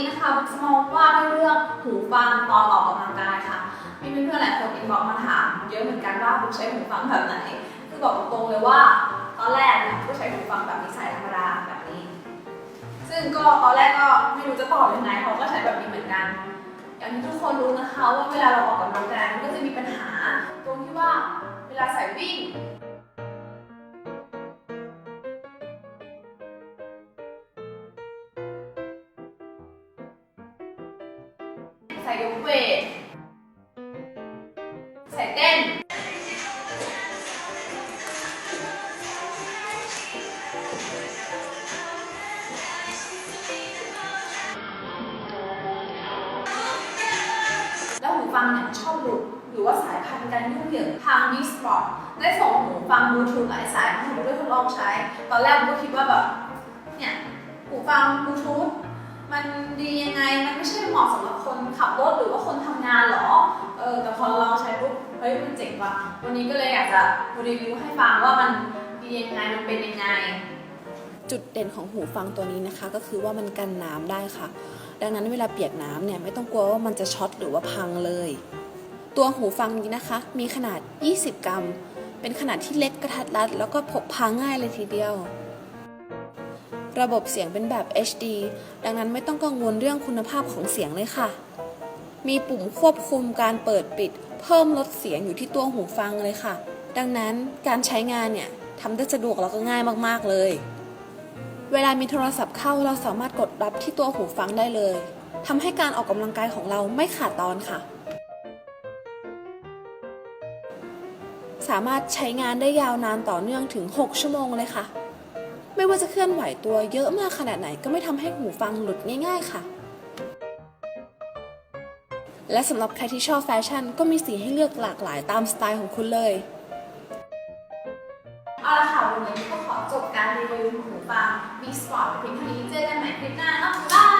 นี้นะคะบุ๊กจะมาว่าด้วยเรื่องหูฟังตอนออกกำลังกายค่ะมีเพื่อนๆหลายคนอินบ็อกมาถามเยอะเหมือนกันว่าบุ๊กใช้หูฟังแบบไหน คือบอกตรงๆเลยว่าตอนแรกเนี่ยบุ๊กใช้หูฟังแบบนี้สายธรรมดาแบบนี้ ซึ่งก็ตอนแรกก็ไม่รู้จะตอบยังไงเขาก็ใช้แบบนี้เหมือนกัน อย่างที่ทุกคนรู้นะคะว่าเวลาเราออกกำลังกายมันก็จะมีปัญหา ตรงที่ว่าเวลาใส่วิ่ง ส่ยกเวทใส่เต้น แล้วหูฟังเนี่ยชอบหลุดหรือว่าสายพันธุ์การยุ่งเหยิงทาง d ิสปอร์ตได้ส่งหูฟังบลูทูธหลายสายมาให้บุ๊กได้ทดลองใช้ ตอนแรกบุ๊กก็คิดว่าแบบเนี่ยหูฟังบลูทูธ มันดียังไง มันไม่ใช่เหมาะสำหรับคนขับรถหรือว่าคนทำงานหรอ เออ แต่พอเราลองใช้ปุ๊บ เฮ้ย มันเจ๋งว่ะ วันนี้ก็เลยอยากจะรีวิวให้ฟังว่ามันดียังไง มันเป็นยังไง จุดเด่นของหูฟังตัวนี้นะคะ ก็คือว่ามันกันน้ำได้ค่ะ ดังนั้นเวลาเปียกน้ำเนี่ยไม่ต้องกลัวว่ามันจะช็อตหรือว่าพังเลย ตัวหูฟังนี้นะคะ มีขนาด 20 กรัม เป็นขนาดที่เล็กกระทัดรัด แล้วก็พกพาง่ายเลยทีเดียว ระบบเสียงเป็นแบบ HD ดังนั้นไม่ต้องกังวลเรื่องคุณภาพของเสียงเลยค่ะ มีปุ่มควบคุมการเปิดปิด เพิ่มลดเสียงอยู่ที่ตัวหูฟังเลยค่ะ ดังนั้นการใช้งานเนี่ยทำได้สะดวกแล้วก็ง่ายมากๆเลย เวลามีโทรศัพท์เข้าเราสามารถกดรับที่ตัวหูฟังได้เลยทำให้การออกกำลังกายของเราไม่ขาดตอนค่ะ สามารถใช้งานได้ยาวนานต่อเนื่องถึง 6 ชั่วโมงเลยค่ะ ไม่ว่าจะเคลื่อนไหวตัวเยอะมากขนาดไหนก็ไม่ทำให้หูฟังหลุดง่ายๆค่ะ และสำหรับใครที่ชอบแฟชั่นก็มีสีให้เลือกหลากหลายตามสไตล์ของคุณเลย เอาละค่ะ วันนี้ก็ขอจบการรีวิวหูฟัง B Sport เพียงเท่านี้เจอกันใหม่คลิปหน้าเนาะบ๊ายบาย